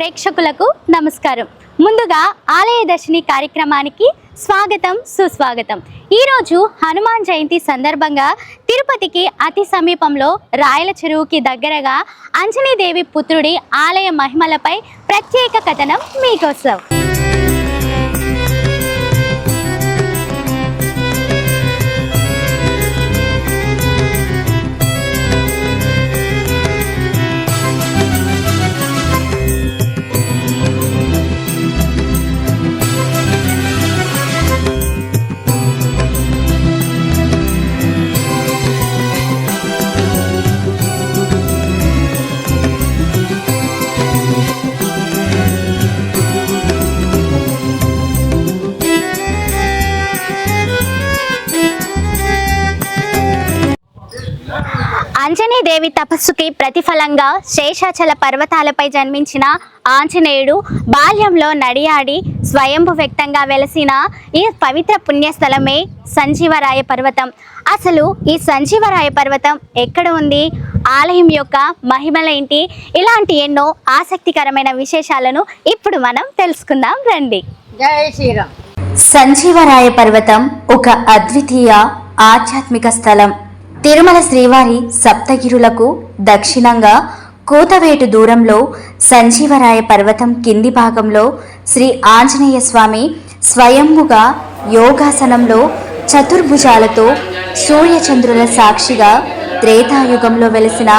ప్రేక్షకులకు నమస్కారం. ముందుగా ఆలయ దర్శిని కార్యక్రమానికి స్వాగతం సుస్వాగతం. ఈరోజు హనుమాన్ జయంతి సందర్భంగా తిరుపతికి అతి సమీపంలో రాయల చెరువుకి దగ్గరగా అంజనీదేవి పుత్రుడి ఆలయ మహిమలపై ప్రత్యేక కథనం మీకోసం. అంజనీదేవి తపస్సుకి ప్రతిఫలంగా శేషాచల పర్వతాలపై జన్మించిన ఆంజనేయుడు బాల్యంలో నడియాడి స్వయంభు వ్యక్తంగా వెలసిన ఈ పవిత్ర పుణ్యస్థలమే సంజీవరాయ పర్వతం. అసలు ఈ సంజీవరాయ పర్వతం ఎక్కడ ఉంది? ఆలయం యొక్క మహిమలేంటి ఇలాంటి ఎన్నో ఆసక్తికరమైన విశేషాలను ఇప్పుడు మనం తెలుసుకుందాం రండి. జై శ్రీరామ్. సంజీవరాయ పర్వతం ఒక అద్వితీయ ఆధ్యాత్మిక స్థలం. తిరుమల శ్రీవారి సప్తగిరులకు దక్షిణంగా కూతవేటు దూరంలో సంజీవరాయ పర్వతం కింది భాగంలో శ్రీ ఆంజనేయ స్వామి స్వయంభుగా యోగాసనంలో చతుర్భుజాలతో సూర్యచంద్రుల సాక్షిగా త్రేతాయుగంలో వెలిసిన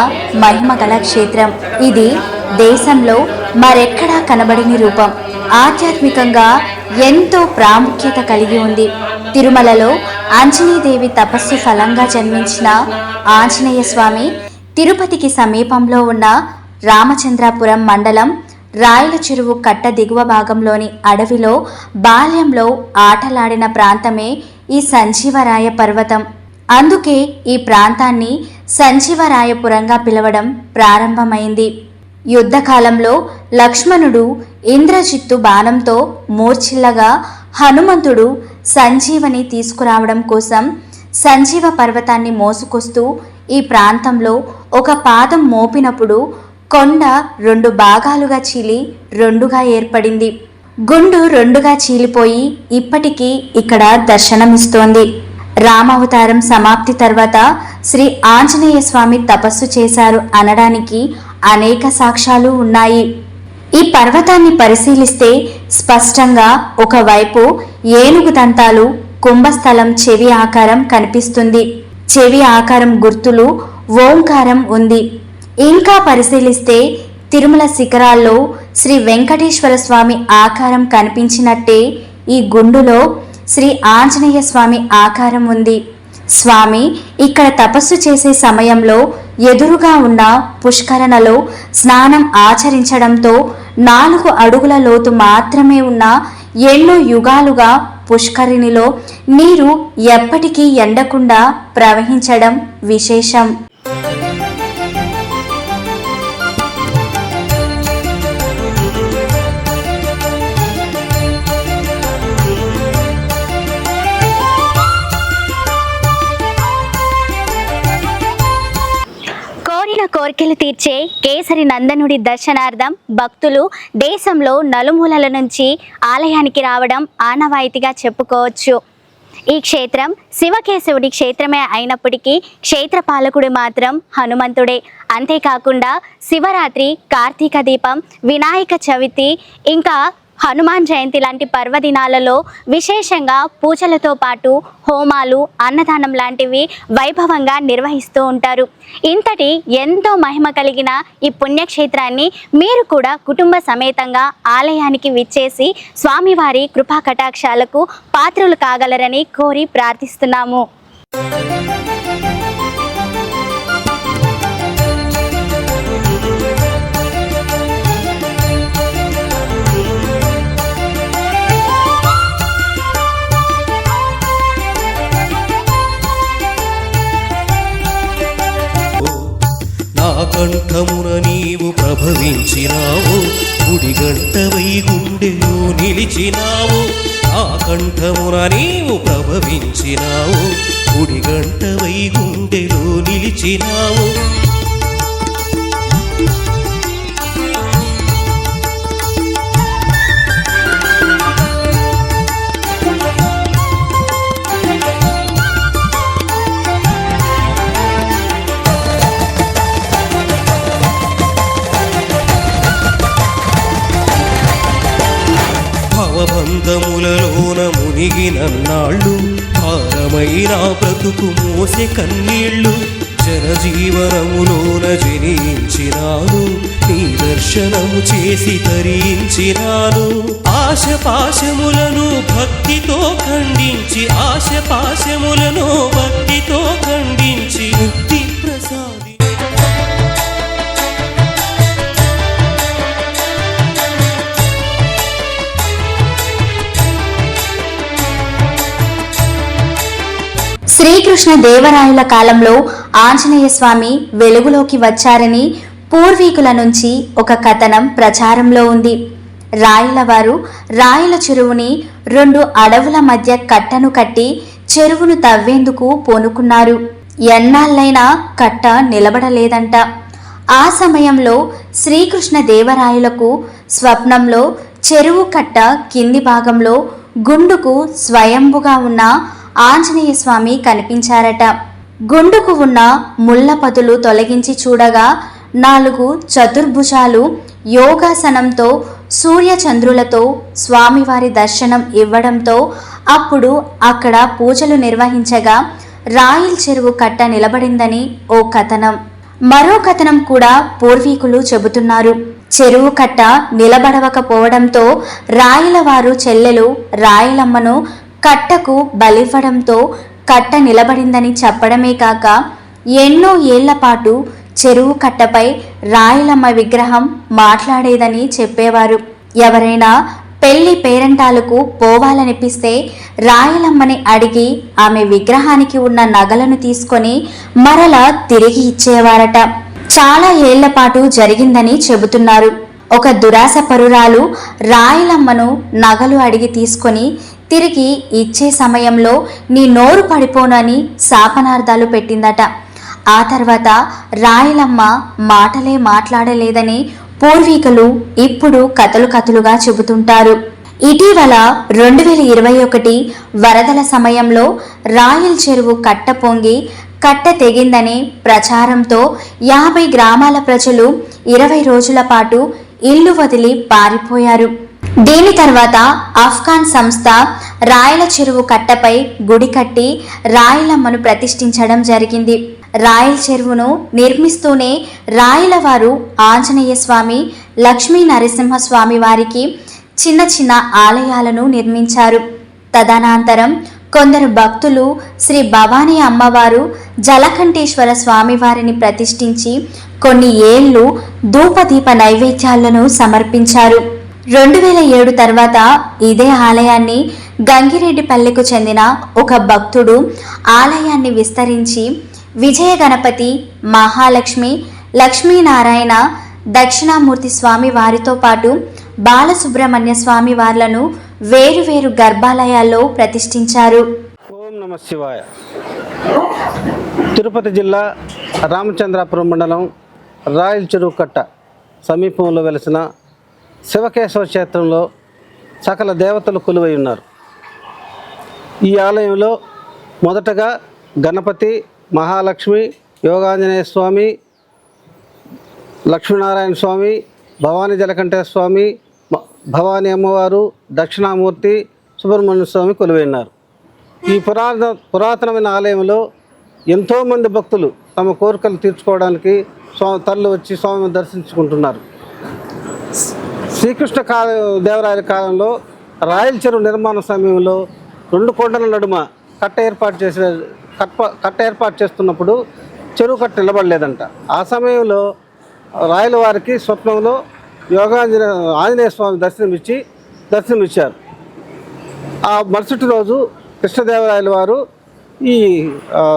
మహిమగల క్షేత్రం. ఇది దేశంలో మరెక్కడా కనబడని రూపం. ఆధ్యాత్మికంగా ఎంతో ప్రాముఖ్యత కలిగి ఉంది. తిరుమలలో ఆంజనేయదేవి తపస్సు ఫలంగా జన్మించిన ఆంజనేయ స్వామి తిరుపతికి సమీపంలో ఉన్న రామచంద్రాపురం మండలం రాయల చెరువు కట్ట దిగువ భాగంలోని అడవిలో బాల్యంలో ఆటలాడిన ప్రాంతమే ఈ సంజీవరాయ పర్వతం. అందుకే ఈ ప్రాంతాన్ని సంజీవరాయపురంగా పిలవడం ప్రారంభమైంది. యుద్ధకాలంలో లక్ష్మణుడు ఇంద్రజిత్తు బాణంతో మూర్ఛిల్లగా హనుమంతుడు సంజీవని తీసుకురావడం కోసం సంజీవ పర్వతాన్ని మోసుకొస్తూ ఈ ప్రాంతంలో ఒక పాదం మోపినప్పుడు కొండ రెండు భాగాలుగా చీలి రెండుగా ఏర్పడింది. గుండు రెండుగా చీలిపోయి ఇప్పటికీ ఇక్కడ దర్శనమిస్తోంది. రామావతారం సమాప్తి తర్వాత శ్రీ ఆంజనేయ స్వామి తపస్సు చేశారు అనడానికి అనేక సాక్ష్యాలు ఉన్నాయి. ఈ పర్వతాన్ని పరిశీలిస్తే స్పష్టంగా ఒకవైపు ఏనుగు దంతాలు కుంభస్థలం చెవి ఆకారం కనిపిస్తుంది. చెవి ఆకారం గుర్తులు ఓంకారం ఉంది. ఇంకా పరిశీలిస్తే తిరుమల శిఖరాల్లో శ్రీ వెంకటేశ్వర స్వామి ఆకారం కనిపించినట్టే ఈ గుండులో శ్రీ ఆంజనేయ స్వామి ఆకారం ఉంది. స్వామి ఇక్కడ తపస్సు చేసే సమయంలో ఎదురుగా ఉన్న పుష్కరణలో స్నానం ఆచరించడంతో నాలుగు అడుగుల లోతు మాత్రమే ఉన్న ఎన్నో యుగాలుగా పుష్కరిణిలో నీరు ఎప్పటికీ ఎండకుండా ప్రవహించడం విశేషం. కోరిన తీర్చే కేసరి నందనుడి దర్శనార్థం భక్తులు దేశంలో నలుమూలల నుంచి ఆలయానికి రావడం ఆనవాయితీగా చెప్పుకోవచ్చు. ఈ క్షేత్రం శివకేశవుడి క్షేత్రమే అయినప్పటికీ క్షేత్రపాలకుడు మాత్రం హనుమంతుడే. అంతేకాకుండా శివరాత్రి కార్తీక దీపం వినాయక చవితి ఇంకా హనుమాన్ జయంతి లాంటి పర్వదినాలలో విశేషంగా పూజలతో పాటు హోమాలు అన్నదానం లాంటివి వైభవంగా నిర్వహిస్తూ ఉంటారు. ఇంతటి ఎంతో మహిమ కలిగిన ఈ పుణ్యక్షేత్రాన్ని మీరు కూడా కుటుంబ సమేతంగా ఆలయానికి విచ్చేసి స్వామివారి కృపా కటాక్షాలకు పాత్రలు కాగలరని కోరి ప్రార్థిస్తున్నాము. నీవు ప్రభవించినావు గుడిగంటవై గుండెలో నిలిచినావు. ఆ కంఠమున నీవు ప్రభవించినావు. గుడిగంటవై గుండెలో నిలిచినావు. అన్నాళ్ళు భారమైన బ్రతుకు మోసే కన్నీళ్ళు జనజీవనములోన జనించినాను నీ దర్శనము చేసి తరించినాను. ఆశ పాశములను భక్తితో ఖండించి ఆశ పాశములను భక్తితో శ్రీకృష్ణ దేవరాయల కాలంలో ఆంజనేయ స్వామి వెలుగులోకి వచ్చారని పూర్వీకుల నుంచి ఒక కథనం ప్రచారంలో ఉంది. రాయల వారు రాయల చెరువుని రెండు అడవుల మధ్య కట్టను కట్టి చెరువును తవ్వేందుకు పూనుకున్నారు. ఎన్నాళ్ళైనా కట్ట నిలబడలేదంట. ఆ సమయంలో శ్రీకృష్ణ దేవరాయలకు స్వప్నంలో చెరువు కట్ట కింది భాగంలో గుండుకు స్వయంభుగా ఉన్న ఆంజనేయ స్వామి కనిపించారట. గుండుకు ఉన్న ముళ్ళపదులు తొలగించి చూడగా నాలుగు చతుర్భుజాలు యోగాసనంతో సూర్యచంద్రులతో స్వామివారి దర్శనం ఇవ్వడంతో అప్పుడు అక్కడ పూజలు నిర్వహించగా రాయిల్ చెరువు కట్ట నిలబడిందని ఓ కథనం. మరో కథనం కూడా పూర్వీకులు చెబుతున్నారు. చెరువు కట్ట నిలబడవకపోవడంతో రాయల వారు చెల్లెలు రాయలమ్మను కట్టకు బలివ్వడంతో కట్ట నిలబడిందని చెప్పడమే కాక ఎన్నో ఏళ్ళ పాటు చెరువు కట్టపై రాయలమ్మ విగ్రహం మాట్లాడేదని చెప్పేవారు. ఎవరైనా పెళ్ళి పేరంటాలకు పోవాలనిపిస్తే రాయలమ్మని అడిగి ఆమె విగ్రహానికి ఉన్న నగలను తీసుకొని మరలా తిరిగి ఇచ్చేవారట. చాలా ఏళ్ళ పాటు జరిగిందని చెబుతున్నారు. ఒక దురాశ పరురాలు రాయలమ్మను నగలు అడిగి తీసుకొని తిరిగి ఇచ్చే సమయంలో నీ నోరు పడిపోనని శాపనార్థాలు పెట్టిందట. ఆ తర్వాత రాయలమ్మ మాటలే మాట్లాడలేదని పూర్వీకులు ఇప్పుడు కథలు కథలుగా చెబుతుంటారు. ఇటీవల రెండు వేల ఇరవై ఒకటి వరదల సమయంలో రాయల్ చెరువు కట్ట పొంగి కట్ట తెగిందనే ప్రచారంతో యాభై గ్రామాల ప్రజలు ఇరవై రోజుల పాటు ఇల్లు వదిలి పారిపోయారు. దీని తర్వాత ఆఫ్ఘాన్ సంస్థ రాయల చెరువు కట్టపై గుడి కట్టి రాయలమ్మను ప్రతిష్ఠించడం జరిగింది. రాయల చెరువును నిర్మిస్తూనే రాయల వారు ఆంజనేయ స్వామి లక్ష్మీ నరసింహస్వామి వారికి చిన్న చిన్న ఆలయాలను నిర్మించారు. తదనంతరం కొందరు భక్తులు శ్రీ భవానీ అమ్మవారు జలకంఠేశ్వర స్వామివారిని ప్రతిష్ఠించి కొన్ని ఏళ్ళు ధూపదీప నైవేద్యాలను సమర్పించారు. రెండు వేల ఏడు తర్వాత ఇదే ఆలయాన్ని గంగిరెడ్డిపల్లెకు చెందిన ఒక భక్తుడు ఆలయాన్ని విస్తరించి విజయ గణపతి మహాలక్ష్మి లక్ష్మీనారాయణ దక్షిణామూర్తి స్వామి వారితో పాటు బాలసుబ్రహ్మణ్య స్వామి వార్లను వేరువేరు గర్భాలయాల్లో ప్రతిష్ఠించారు. ఓం నమ శివాయ. తిరుపతి జిల్లా రామచంద్రాపురం మండలం రాయల చెరువు కట్ట సమీపంలో వెలిసిన శివకేశవ క్షేత్రంలో సకల దేవతలు కొలువై ఉన్నారు. ఈ ఆలయంలో మొదటగా గణపతి మహాలక్ష్మి యోగాంజనేయ స్వామి లక్ష్మీనారాయణ స్వామి భవానీ జలకంఠేశ్వర స్వామి భవానీ అమ్మవారు దక్షిణామూర్తి సుబ్రహ్మణ్య స్వామి కొలువైనారు ఈ పురాతన పురాతనమైన ఆలయంలో ఎంతోమంది భక్తులు తమ కోరికలు తీర్చుకోవడానికి స్వామి తల్లు వచ్చి స్వామిని దర్శించుకుంటున్నారు. శ్రీకృష్ణ కాల దేవరాయల కాలంలో రాయల చెరువు నిర్మాణ సమయంలో రెండు కొండల నడుమ కట్ట ఏర్పాటు చేసిన కట్ట కట్ట ఏర్పాటు చేస్తున్నప్పుడు చెరువు కట్ట నిలబడలేదంట. ఆ సమయంలో రాయల వారికి స్వప్నంలో యోగాంజనే ఆంజనేయ స్వామి దర్శనం ఇచ్చి దర్శనం ఇచ్చారు ఆ మరుసటి రోజు కృష్ణదేవరాయల వారు ఈ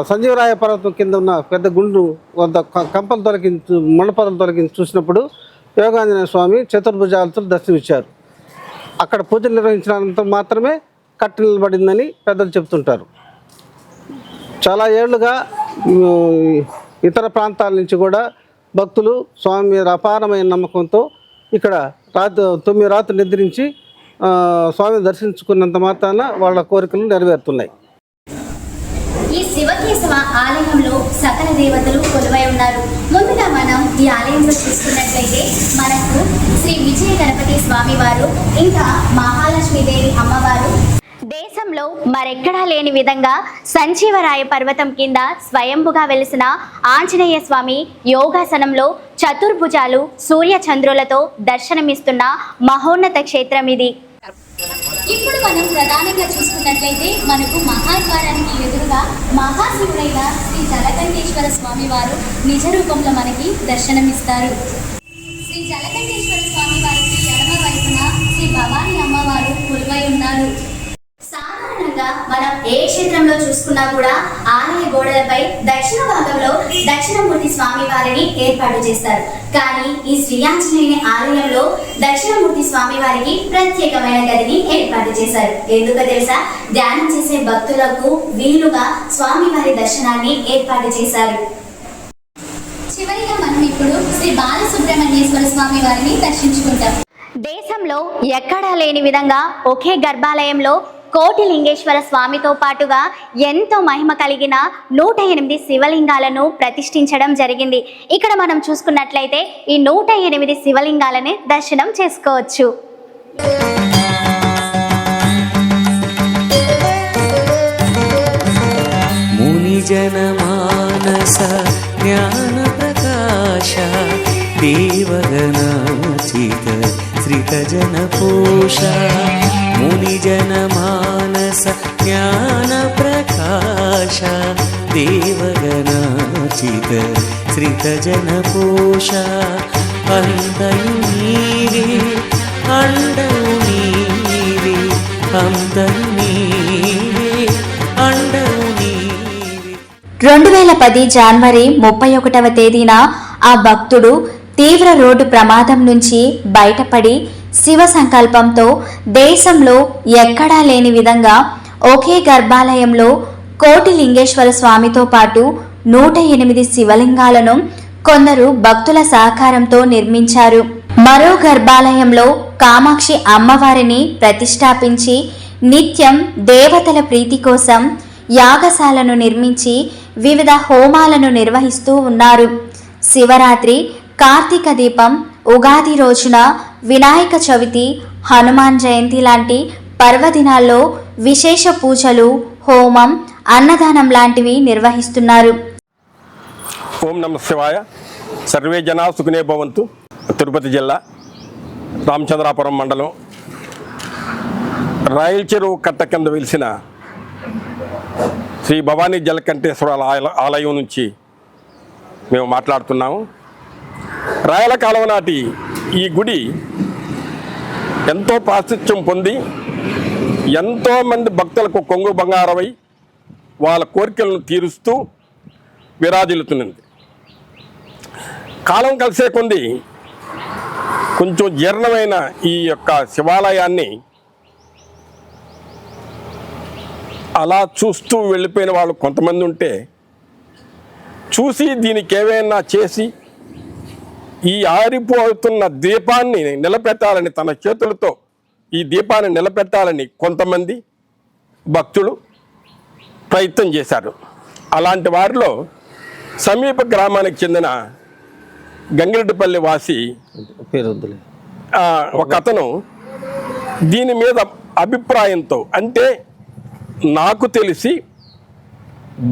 సంజీవరాయ పర్వతం కింద ఉన్న పెద్ద గుండు వద్ద క- కంపలు తొలగించు మండపదలు తొలగించి చూసినప్పుడు యోగాంజనేయ స్వామి చతుర్భుజాలతో దర్శనమిచ్చారు. అక్కడ పూజలు నిర్వహించినంత మాత్రమే కట్ట నిలబడిందని పెద్దలు చెప్తుంటారు చాలా ఏళ్ళుగా ఇతర ప్రాంతాల నుంచి కూడా భక్తులు స్వామి మీద అపారమైన నమ్మకంతో ఇక్కడ రాత్రి తొమ్మిది రాత్రులు నిద్రించి స్వామిని దర్శించుకున్నంత మాత్రాన వాళ్ళ కోరికలు నెరవేరుతున్నాయి. ఈ శివకేశవ ఆలయంలో సకల దేవతలు కొలువై ఉన్నారు. ముందుగా మనం ఈ ఆలయంలో చూసుకున్నట్లయితే మనకు శ్రీ విజయ గణపతి స్వామి వారు ఇంకా మహాలక్ష్మి అమ్మవారు. దేశంలో మరెక్కడా లేని విధంగా సంజీవరాయ పర్వతం కింద స్వయంభుగా వెలిసిన ఆంజనేయ స్వామి యోగాసనంలో చతుర్భుజాలు సూర్య చంద్రులతో దర్శనమిస్తున్న మహోన్నత క్షేత్రం ఇది ఇప్పుడు మనం ప్రధానంగా చూసుకున్నట్లయితే మనకు మహాద్వారానికి ఎదురుగా మహాశివుడైన శ్రీ జలకంఠేశ్వర స్వామి వారు నిజ రూపంలో మనకి దర్శనమిస్తారు. శ్రీ జలకంఠేశ్వర స్వామి వారికి ఎడమ వైపున శ్రీ భవానీ అమ్మవారు కొలువై ఉన్నారు. సాధారణంగా మనం ఏ క్షేత్రంలో చూసుకున్నా కూడా ఆలయ గోడలపై దక్షిణ భాగంలో దక్షిణమూర్తి స్వామి వారిని ఏర్పాటు చేస్తారు. కానీ ఈ శ్రీ ఆంజనేయుని ఆలయంలో దక్షిణమూర్తి స్వామి వారికి ప్రత్యేకమైన గదిని ఏర్పాటు చేశారు. ఎందుకు తెలుసా? ధ్యానం చేసే భక్తులకు వీలుగా స్వామి వారి దర్శనాన్ని ఏర్పాటు చేశారు. చివరిగా మనం ఇప్పుడు శ్రీ బాలసుబ్రహ్మణ్యేశ్వర స్వామి వారిని దర్శించుకుంటాం. దేశంలో ఎక్కడా లేని విధంగా ఒకే గర్భాలయంలో కోటి లింగేశ్వర స్వామితో పాటుగా ఎంతో మహిమ కలిగిన నూట ఎనిమిది శివలింగాలను ప్రతిష్ఠించడం జరిగింది ఇక్కడ మనం చూసుకున్నట్లయితే ఈ నూట ఎనిమిది శివలింగాలని దర్శనం చేసుకోవచ్చు मुनिजनमानस ज्ञानप्रकाश देवगणाचित श्रितजनपोष मुनिजनमानस ज्ञानप्रकाश देवगणाचित श्रितजनपोष अन्तयु नीरे अण्डौ नीरे अन्तयु नीरे अण्डौ नीरे రెండు వేల పది జనవరి ముప్పై ఒకటవ తేదీన ఆ భక్తుడు తీవ్ర రోడ్డు ప్రమాదం నుంచి బయటపడి శివ సంకల్పంతో దేశంలో ఎక్కడా లేని విధంగా ఒకే గర్భాలయంలో కోటి లింగేశ్వర స్వామితో పాటు నూట ఎనిమిది శివలింగాలను కొందరు భక్తుల సహకారంతో నిర్మించారు. మరో గర్భాలయంలో కామాక్షి అమ్మవారిని ప్రతిష్టాపించి నిత్యం దేవతల ప్రీతి కోసం యాగశాలను నిర్మించి వివిధ హోమాలను నిర్వహిస్తూ ఉన్నారు. శివరాత్రి కార్తీక దీపం ఉగాది రోజున వినాయక చవితి హనుమాన్ జయంతి లాంటి పర్వదినాల్లో విశేష పూజలు హోమం అన్నదానం లాంటివి నిర్వహిస్తున్నారు. ఓం నమ శివాయ. సర్వే జనా సుఖనే భవంతు. తిరుపతి జిల్లా రామచంద్రాపురం మండలం. రాయల్ చెరువు కట్ట కింద వెలిసిన శ్రీ భవానీ జలకంఠేశ్వర ఆలయం నుంచి మేము మాట్లాడుతున్నాము. రాయల కాలం నాటి ఈ గుడి ఎంతో ప్రాశిత్యం పొంది ఎంతోమంది భక్తులకు కొంగు బంగారమై వాళ్ళ కోరికలను తీరుస్తూ విరాజిల్లుతున్నది. కాలం కలిసే కొంది కొంచెం జీర్ణమైన ఈ యొక్క శివాలయాన్ని అలా చూస్తూ వెళ్ళిపోయిన వాళ్ళు కొంతమంది ఉంటే చూసి దీనికి ఏమైనా చేసి ఈ ఆరిపోతున్న దీపాన్ని నిలబెట్టాలని తన చేతులతో ఈ దీపాన్ని నిలబెట్టాలని కొంతమంది భక్తులు ప్రయత్నం చేశారు. అలాంటి వారిలో సమీప గ్రామానికి చెందిన గంగిరెడ్డిపల్లి వాసి ఒక అతను దీని మీద అభిప్రాయంతో అంటే నాకు తెలిసి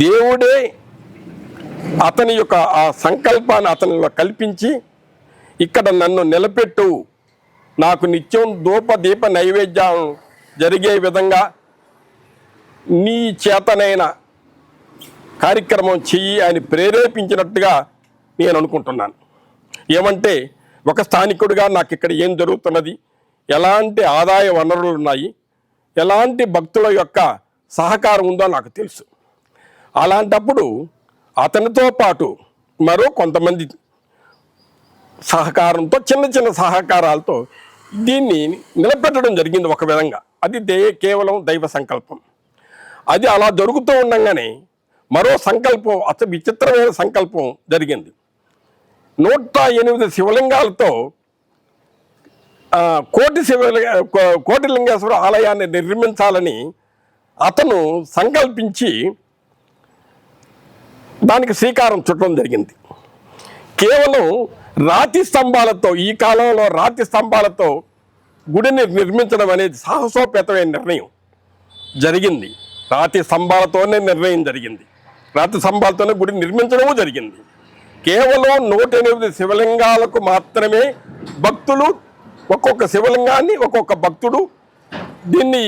దేవుడే అతని యొక్క ఆ సంకల్పాన్ని అతనిలో కల్పించి ఇక్కడ నన్ను నిలబెట్టు. నాకు నిత్యం ధూప దీప నైవేద్యం జరిగే విధంగా నీ చేతనైన కార్యక్రమం చెయ్యి అని ప్రేరేపించినట్టుగా నేను అనుకుంటున్నాను. ఏమంటే ఒక స్థానికుడిగా నాకు ఇక్కడ ఏం జరుగుతున్నది? ఎలాంటి ఆదాయ వనరులు ఉన్నాయి? ఎలాంటి భక్తుల యొక్క సహకారం ఉందో నాకు తెలుసు. అలాంటప్పుడు అతనితో పాటు మరో కొంతమంది సహకారంతో చిన్న చిన్న సహకారాలతో దీన్ని నిలబెట్టడం జరిగింది ఒక విధంగా. అది దే కేవలం దైవ సంకల్పం. అది అలా జరుగుతూ ఉండగానే మరో సంకల్పం అత విచిత్రమైన సంకల్పం జరిగింది. నూట ఎనిమిది శివలింగాలతో కోటి శివలింగ కోటి లింగేశ్వర ఆలయాన్ని నిర్మించాలని అతను సంకల్పించి దానికి శ్రీకారం చుట్టడం జరిగింది. కేవలం రాతి స్తంభాలతో ఈ కాలంలో రాతి స్తంభాలతో గుడిని నిర్మించడం అనేది సాహసోపేతమైన నిర్ణయం జరిగింది. రాతి స్తంభాలతోనే నిర్ణయం జరిగింది. రాతి స్తంభాలతోనే గుడి నిర్మించడము జరిగింది. కేవలం నూట ఎనిమిది శివలింగాలకు మాత్రమే భక్తులు ఒక్కొక్క శివలింగాన్ని ఒక్కొక్క భక్తుడు దీన్ని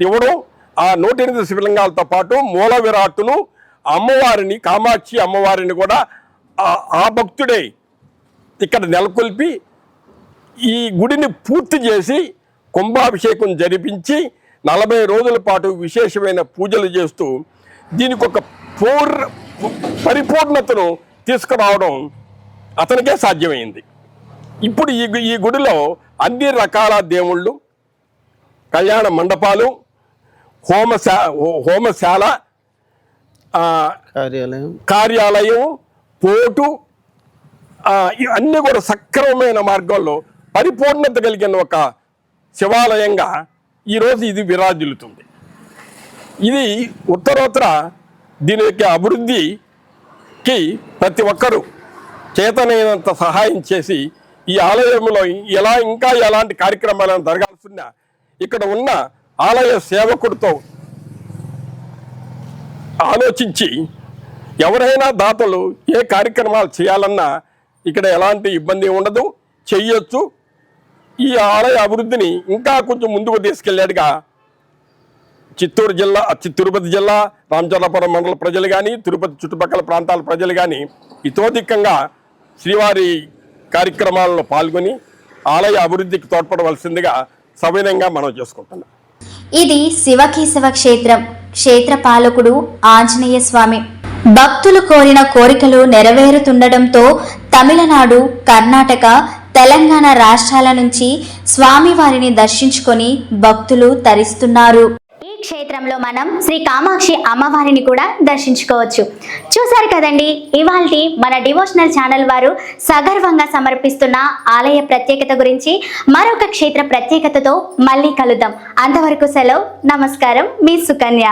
ఇవ్వడం ఆ నూట ఎనిమిది శివలింగాలతో పాటు మూల విరాట్టును అమ్మవారిని కామాక్షి అమ్మవారిని కూడా ఆ- ఆ భక్తుడే ఇక్కడ నెలకొల్పి ఈ గుడిని పూర్తి చేసి కుంభాభిషేకం జరిపించి నలభై రోజుల పాటు విశేషమైన పూజలు చేస్తూ దీనికి ఒక పూర్ పరిపూర్ణతను తీసుకురావడం అతనికే సాధ్యమైంది. ఇప్పుడు ఈ ఈ గుడిలో అన్ని రకాల దేవుళ్ళు కళ్యాణ మండపాలు హోమశా హోమశాల కార్యాలయం. కార్యాలయం పోటు అన్నీ కూడా సక్రమమైన మార్గంలో పరిపూర్ణత కలిగిన ఒక శివాలయంగా ఈరోజు ఇది విరాజిల్లుతుంది. ఇది ఉత్తరోత్తర దీని యొక్క అభివృద్ధికి ప్రతి ఒక్కరూ చేతనైనంత సహాయం చేసి ఈ ఆలయంలో ఎలా ఇంకా ఎలాంటి కార్యక్రమాలను జరగాల్సిన ఇక్కడ ఉన్న ఆలయ సేవకుడితో ఆలోచించి ఎవరైనా దాతలు ఏ కార్యక్రమాలు చేయాలన్నా ఇక్కడ ఎలాంటి ఇబ్బంది ఉండదు. చెయ్యొచ్చు. ఈ ఆలయ అభివృద్ధిని ఇంకా కొంచెం ముందుకు తీసుకెళ్ళాడుగా చిత్తూరు జిల్లా తిరుపతి జిల్లా రామచంద్రపురం మండల ప్రజలు కానీ తిరుపతి చుట్టుపక్కల ప్రాంతాల ప్రజలు కానీ ఇతోధికంగా శ్రీవారి కార్యక్రమాలలో పాల్గొని ఆలయ అభివృద్ధికి తోడ్పడవలసిందిగా సవినయంగా మనం చేసుకుంటున్నాం. ఇది శివకేశవ క్షేత్రం. క్షేత్ర పాలకుడు ఆంజనేయ స్వామి. భక్తులు కోరిన కోరికలు నెరవేరుతుండటంతో తమిళనాడు కర్ణాటక తెలంగాణ రాష్ట్రాల నుంచి స్వామివారిని దర్శించుకొని భక్తులు తరిస్తున్నారు. ఈ క్షేత్రంలో మనం శ్రీ కామాక్షి అమ్మవారిని కూడా దర్శించుకోవచ్చు. చూసారు కదండి ఇవాళ మన డివోషనల్ ఛానల్ వారు సగర్వంగా సమర్పిస్తున్న ఆలయ ప్రత్యేకత గురించి మరొక క్షేత్ర ప్రత్యేకతతో మళ్ళీ కలుద్దాం. అంతవరకు సెలవు నమస్కారం మీ సుకన్య.